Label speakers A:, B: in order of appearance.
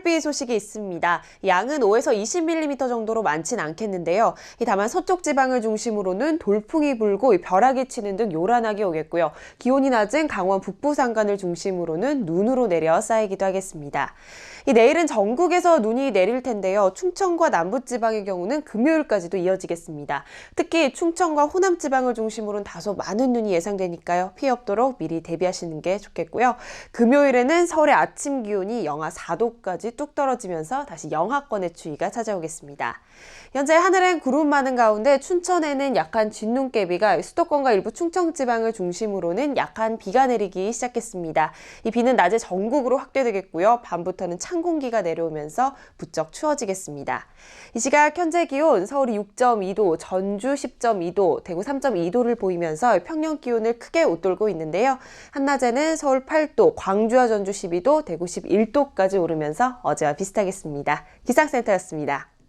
A: 빗줄비 소식이 있습니다. 양은 5에서 20mm 정도로 많진 않겠는데요. 이 다만 서쪽 지방을 중심으로는 돌풍이 불고 이 벼락이 치는 등 요란하게 오겠고요. 기온이 낮은 강원 북부 산간을 중심으로는 눈으로 내려 쌓이기도 하겠습니다. 이 내일은 전국에서 눈이 내릴 텐데요. 충청과 남부 지방의 경우는 금요일까지도 이어지겠습니다. 특히 충청과 호남 지방을 중심으로는 다소 많은 눈이 예상되니까요. 피해 없도록 미리 대비하시는 게 좋겠고요. 금요일에는 서울의 아침 기온이 영하 4도까지 뚝 떨어지면서 다시 영하권의 추위가 찾아오겠습니다. 현재 하늘엔 구름 많은 가운데 춘천에는 약한 진눈깨비가 수도권과 일부 충청 지방을 중심으로는 약한 비가 내리기 시작했습니다. 이 비는 낮에 전국으로 확대되겠고요. 밤부터는 찬 공기가 내려오면서 부쩍 추워지겠습니다. 이 시각 현재 기온 서울이 6.2도, 전주 10.2도, 대구 3.2도를 보이면서 평년 기온을 크게 웃돌고 있는데요. 한낮에는 서울 8도, 광주와 전주 12도, 대구 11도까지 오르면서 어제와 비슷하겠습니다. 기상센터였습니다.